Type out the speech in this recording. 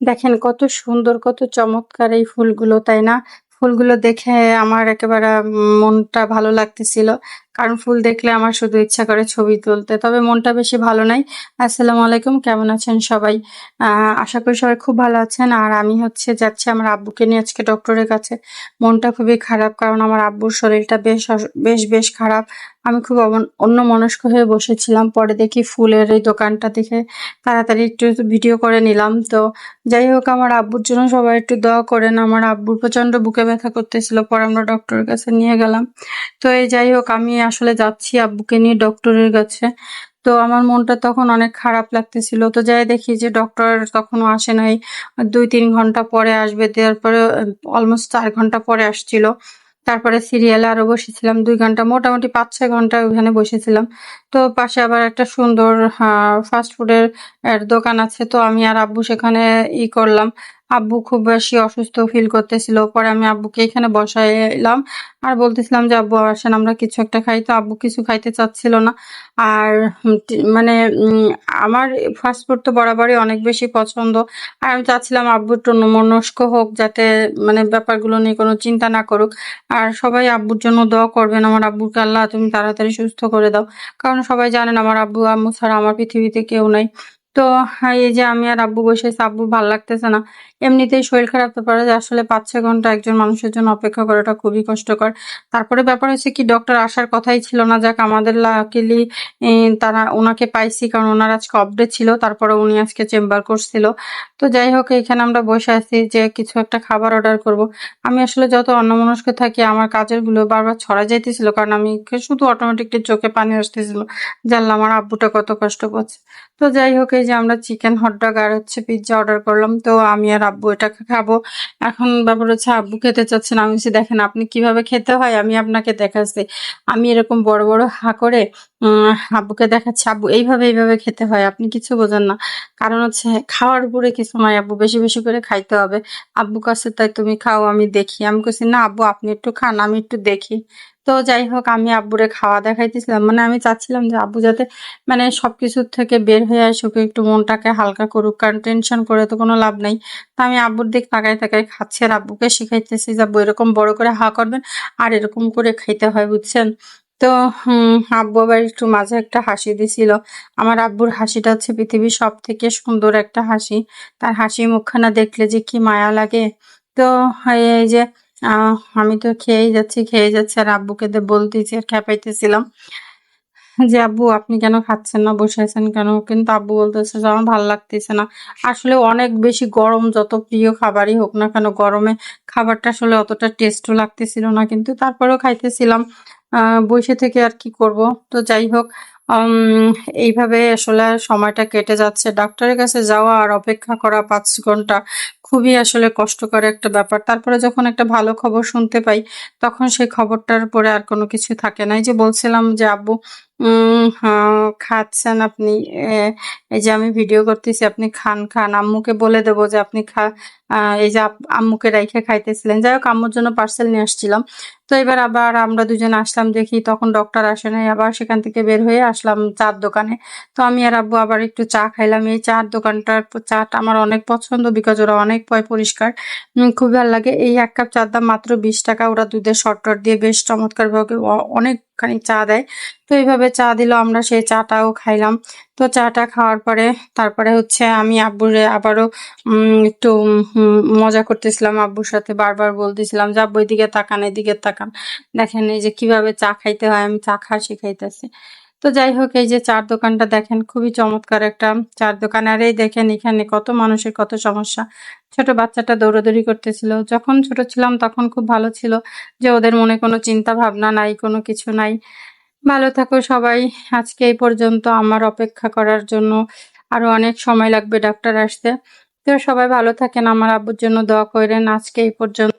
দেখেন, কত সুন্দর, কত চমৎকার এই ফুলগুলো, তাই না? ফুলগুলো দেখে আমার একেবারে মনটা ভালো লাগতেছিল। কারণ ফুল দেখলে আমার শুধু ইচ্ছা করে ছবি তুলতে, তবে মনটা বেশি ভালো নাই। আসসালামু আলাইকুম, কেমন আছেন সবাই? আশা করি সবাই খুব ভালো আছেন। আর আমি হচ্ছে যাচ্ছি আমার আব্বুকে নিয়ে আজকে ডক্টরের কাছে। মনটা খুবই খারাপ, কারণ আমার আব্বুর শরীরটা বেশ বেশ বেশ খারাপ। আমি খুব অমন- অন্যমনস্ক হয়ে বসেছিলাম। পরে দেখি ফুলের এই দোকানটা দেখে তাড়াতাড়ি একটু ভিডিও করে নিলাম। তো যাই হোক, আমার আব্বুর জন্য সবাই একটু দোয়া করেন। আমার আব্বুর প্রচণ্ড বুকে ব্যথা করতেছিল, পরে আমরা ডক্টরের কাছে নিয়ে গেলাম। তো এই যাই হোক, আমি আসলে যাচ্ছি আব্বুকে নিয়ে ডক্টরের কাছে। তো আমার মনটা তখন অনেক খারাপ লাগতেছিল। তো যাই দেখি যে ডক্টর তখনও আসে নাই। দুই তিন ঘণ্টা পরে আসবে। তারপরে অলমোস্ট চার ঘণ্টা পরে আসছিল। তারপরে সিরিয়ালে আরও বসেছিলাম। দুই ঘণ্টা, মোটামুটি পাঁচ ছয় ঘণ্টা ওখানে বসেছিলাম। তো পাশে আবার একটা সুন্দর ফাস্ট ফুডের এর দোকান আছে। তো আমি আর আব্বু সেখানে ই করলাম। আব্বু খুব বেশি অসুস্থ ফিল করতেছিল। পরে আমি আব্বুকে এখানে বসাইলাম আর বলতেছিলাম যে, আব্বু, আসেন, আমরা কিছু একটা খাই। তো আব্বু কিছু খাইতে চাচ্ছিল না। আর মানে আমার ফাস্ট ফুড তো বরাবরই অনেক বেশি পছন্দ। আর আমি চাচ্ছিলাম আব্বু একটু মনস্ক হোক, যাতে মানে ব্যাপারগুলো নিয়ে কোনো চিন্তা না করুক। আর সবাই আব্বুর জন্য দোয়া করবেন আমার আব্বুকে, আল্লাহ, তুমি তাড়াতাড়ি সুস্থ করে দাও। কারণ সবাই জানেন আমার আব্বু আম্মু ছাড়া আমার পৃথিবীতে কেউ নাই। তো হ্যাঁ, এই যে আমি আর আব্বু বসে আব্বু ভালো লাগতেছে না। এমনিতেই শরীর খারাপ ব্যাপারে যে আসলে পাঁচ ছয় ঘণ্টা একজন মানুষের জন্য অপেক্ষা করাটা খুবই কষ্টকর। তারপরে ব্যাপার হচ্ছে কি ডক্টর আসার কথাই ছিল না যাক আমাদের লাকিলি তারা ওনাকে পাইছি কারণ ওনার আজকে অপডে ছিল তারপরে উনি আজকে চেম্বার করছিল। তো যাই হোক এখানে আমরা বসে আছি যে কিছু একটা খাবার অর্ডার করব। আমি আসলে যত অন্যমনস্ক থাকি আমার কাজেরগুলো বারবার ছড়া যাইতেছিল কারণ আমি শুধু অটোমেটিকলি চোখে পানি আসতেছিল। জানলাম আমার আব্বুটা কত কষ্ট করছে। তো যাই হোক এই যে আমরা চিকেন হটডগ আর হচ্ছে পিৎজা অর্ডার করলাম, তো আমি আর আব্বু এটা খাব। এখন ব্যাপার হচ্ছে আব্বু খেতে চাচ্ছেন আমি বলছি, দেখেন, আপনি কীভাবে খেতে হয়, আমি আপনাকে দেখাচ্ছি। আমি এরকম বড় বড় হা করে আব্বুকে দেখাচ্ছি, আব্বু, এইভাবে এইভাবে খেতে হয়, আপনি কিছু বোঝেন না। কারণ হচ্ছে খাওয়ার উপরে কিছু নয়, আব্বু, বেশি বেশি করে খাইতে হবে। আব্বু কাছে, তাই তুমি খাও, আমি দেখি। আমি কইছি না, আব্বু, আপনি একটু খান, আমি একটু দেখি। তো যাই হোক, আমি আব্বুরে খাওয়া দেখাইতেছিলাম। মানে আমি চাচ্ছিলাম যে আব্বু যাতে মানে সব কিছুর থেকে বের হয়ে আসুক একটু মনটাকে হালকা করুক, কারণ টেনশন করে তো কোনো লাভ নাই। তো আমি আব্বুর দিক তাকাই তাকাই খাচ্ছি আর আব্বুকে শিখাইতেছি যে আব্বু এরকম বড় করে হা করবেন আর এরকম করে খাইতে হয়, বুঝছেন? তো আব্বু আবার একটু মাঝে একটা হাসি দিছিল। আমার আব্বুর হাসিটা হচ্ছে পৃথিবীর সব থেকে সুন্দর একটা হাসি। তার হাসি মুখখানা দেখলে যে কি মায়া লাগে। তো, এই যে আমি তো খেয়েই যাচ্ছি খেয়ে যাচ্ছি, আর আব্বুকে দে বলতেছি, আর খেপাইতেছিলাম যে, আব্বু, আপনি কেন খাচ্ছেন না? বসে আছেন কেন? কিন্তু আব্বু বলতেছে যে, আমার ভালো লাগতেছে না। আসলে অনেক বেশি গরম যত প্রিয় খাবারই হোক না কেন, গরমে খাবারটা আসলে অতটা টেস্টও লাগতেছিল না। কিন্তু তারপরেও খাইতেছিলাম। বসে থেকে আর কি করব? তো যাই হোক এইভাবে আসলে সময়টা কেটে যাচ্ছে। ডাক্তারের কাছে যাওয়া আর অপেক্ষা করা পাঁচ ঘণ্টা খুবই আসলে কষ্টকর একটা ব্যাপার। তারপরে যখন একটা ভালো খবর শুনতে পাই, তখন সেই খবরটার পরে আর কোনো কিছু থাকে নাই যে বলছিলাম যে, আব্বু খাচ্ছেন আপনি। এই যে আমি ভিডিও করতেছি, আপনি খান খান। আম্মুকে বলে দেবো যে আপনি খা এই যে আম্মুকে রাইখে খাইতেছিলেন। যাই হোক, আম্মুর জন্য পার্সেল নিয়ে আসছিলাম। তো এবার আবার আমরা দুজন আসলাম দেখি, তখন ডক্টর আসে নাই, আবার সেখান থেকে বের হয়ে আসলাম চার দোকানে। তো আমি আর আব্বু আবার একটু চা খাইলাম। এই চার দোকানটার চাটা আমার অনেক পছন্দ বিকজ ওরা অনেক পয় পরিষ্কার। খুব ভালো লাগে। এই এক কাপ চার দাম মাত্র বিশ টাকা। ওরা দুধের শর্টট দিয়ে বেশ চমৎকার ভাবে অনেকখানি চা দেয়। তো এইভাবে চা দিল, আমরা সেই চাটাও খাইলাম। তো চাটা খাওয়ার পরে, তারপরে হচ্ছে আমি আব্বুরে আবারও একটু মজা করতেছিলাম। আব্বুর সাথে বারবার বলতেছিলাম, যে আব্বু এদিকে তাকান এদিকে তাকান। দেখেন এই যে কীভাবে চা খাইতে হয়, আমি চা খা শিখাইতেছি। তো যাই হোক, এই যে চার দোকানটা দেখেন, খুবই চমৎকার একটা চার দোকান। আর এই দেখেন এখানে কত মানুষের কত সমস্যা। ছোট বাচ্চাটা দৌড়াদৌড়ি করতেছিল। যখন ছোট ছিলাম তখন খুব ভালো ছিল যে ওদের মনে কোনো চিন্তা ভাবনা নাই, কোনো কিছু নাই। ভালো থাকো সবাই। আজকে এই পর্যন্ত আমার অপেক্ষা করার জন্য আরও অনেক সময় লাগবে ডাক্তার আসতে। তো সবাই ভালো থাকেন, আমার আব্বুর জন্য দোয়া করেন। আজকে এই পর্যন্ত